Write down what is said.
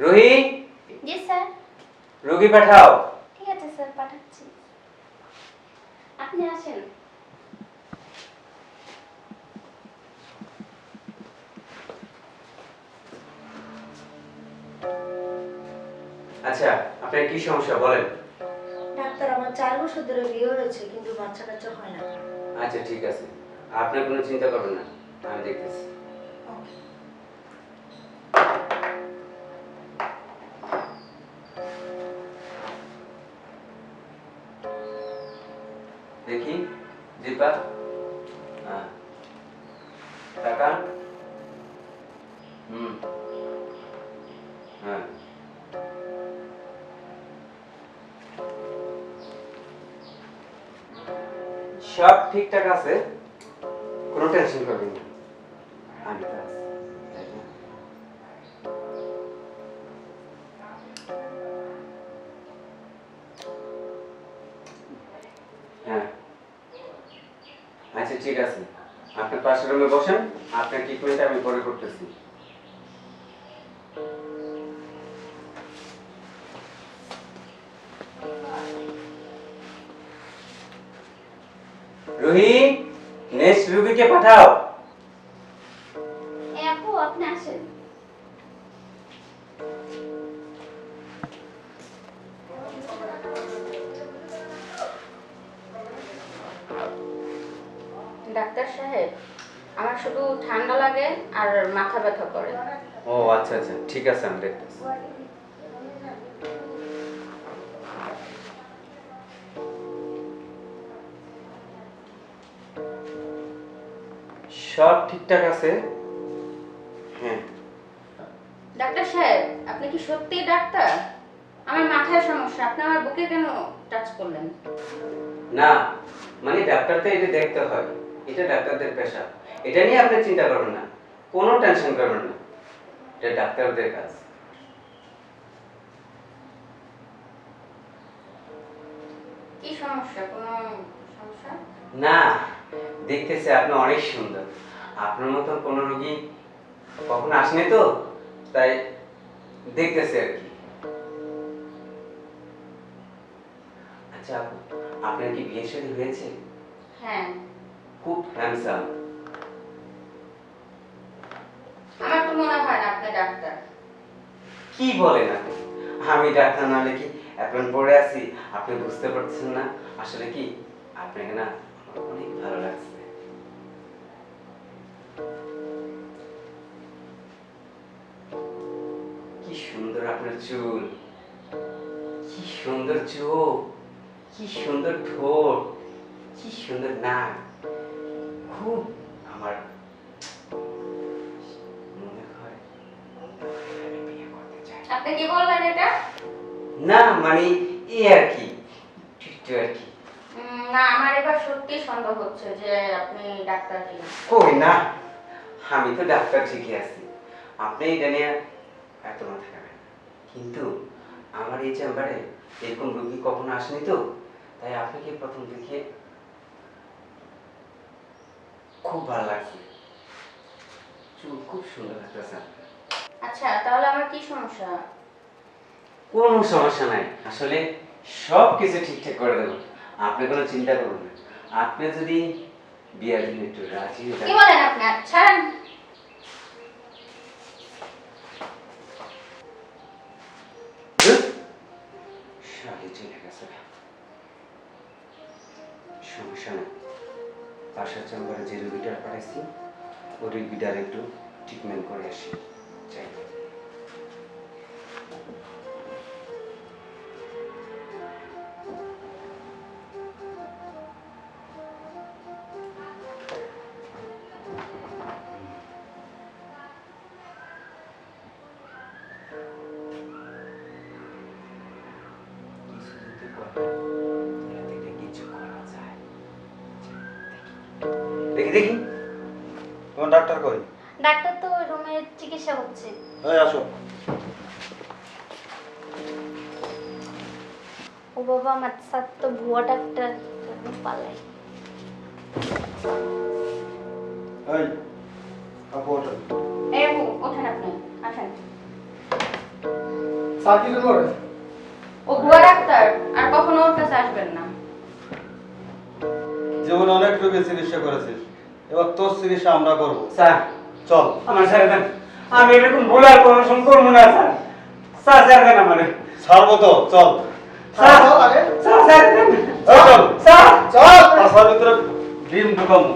রুহি? জি sir রোগী পাঠাও। ঠিক আছে স্যার পাঠাচ্ছি। আপনি আসেন। আচ্ছা আপনার কি সমস্যা বলেন। ডাক্তার আমার চার বছর ধরে বিয়ে হয়েছে কিন্তু বাচ্চা কাচ্চা হয় না। আচ্ছা ঠিক আছে। আপনার কোনো চিন্তা করবেন না আমি দেখতেছি। দেখি দীপা হ্যাঁ টাকা হুম হ্যাঁ। সব ঠিকঠাক আছে কোনো টেনশন করবেন না। আচ্ছা ঠিক আছে। আপনার পাশের রুমে বসেন, আপনার ট্রিটমেন্ট আমি পরে করতেছি। রুহি, নেক্সট রুগীকে পাঠাও। আপু, আপনি আসেন। ডাক্তার সাহেব আমার শুধু ঠান্ডা লাগে আর মাথা ব্যথা করে। ও আচ্ছা আচ্ছা ঠিক আছে আমি দেখতেছি। সব ঠিকঠাক আছে? হ্যাঁ। ডাক্তার সাহেব আপনি কি সত্যি ডাক্তার? আমার মাথায় সমস্যা আপনি আমার বুকে কেন টাচ করলেন? না মানে ডাক্তার তো এটা দেখতে হয়। এটা ডাক্তারদের পেশা। এটা নিয়ে আপনি চিন্তা করবেন না। কোনো টেনশন করবেন না। এটা ডাক্তারদের কাজ। কি সমস্যা? কোনো সমস্যা? না দেখতেছি আপনি অনেক সুন্দর। আপনার মতো কোনো রোগী কখনো আসেনি তো? তাই দেখতেছি আর কি। আচ্ছা আপনার কি বিয়ে শাদী হয়েছে? হ্যাঁ। খুব হ্যান্ডসাম আমার তো মনে হয় না আপনি ডাক্তার। কি বলেন আপনি? আমি ডাক্তার না লিখি এখন পড়ে আছি? আপনি বুঝতে পারছেন না? আসলে কি আপনাকে না অনেক ভালো লাগছে। কি সুন্দর আপনার চুল। কি সুন্দর চোখ। কি সুন্দর ঠোঁট। কি সুন্দর নাক। খুব আমার মনে হয় আপনি কি বললেন এটা? না মানে এই আর কি একটু আর কি। না আমার এবার সত্যি সন্দেহ হচ্ছে যে আপনি ডাক্তার কিনা। কই না আমি তো ডাক্তার ঠিকই আছি। আপনি এটা নিয়ে এত মাথা খাবেন কিন্তু আমার এই চেম্বারে এরকম রোগী কখনো আসেনি তো? তাই আপনাকে প্রথম দেখে খুব ভালো লাগছে। চুল খুব সুন্দর লাগতেছে। আচ্ছা তাহলে আমার কি সমস্যা? কোনো সমস্যা নাই। আসলে সব কিছু ঠিকঠাক করে দেবো। আপনি কোনো চিন্তা করবেন না। আপনি যদি বিয়ার জন্য একটু রাজি কি বলেন আপনি? শালি চলে গেছে। সমস্যা নেই। পাশের চেম্বারে যে রুগীটার পাঠাইছি ওই রুগীটার একটু দেখি দেখি। তোমার ডাক্তার কই? ডাক্তার তো ওই রুমে চিকিৎসা হচ্ছে এই আসো। ও বাবা আমার সাথে তো ভুয়া ডাক্তার পালাই। এই আপু ওঠেন। এই আপু ওঠেন আপনি আসেন। স্যার কি করে ও ভুয়া ডাক্তার আর কখনো ওর কাছে আসবেন না। জীবনে অনেক রোগের চিকিৎসা করেছিস। এবার তোর চিকিৎসা আমরা করব। স্যার। চল। আমার ছেড়ে দেন। আমি এরকম ভুল আর কোনো সময় করব না স্যার। স্যার ছেড়ে দেন আমার। ছাড়বো তো চল। স্যার স্যার ছেড়ে দেন। চল। স্যার। চল। আসার ভিতরে ডিম ঢুকামু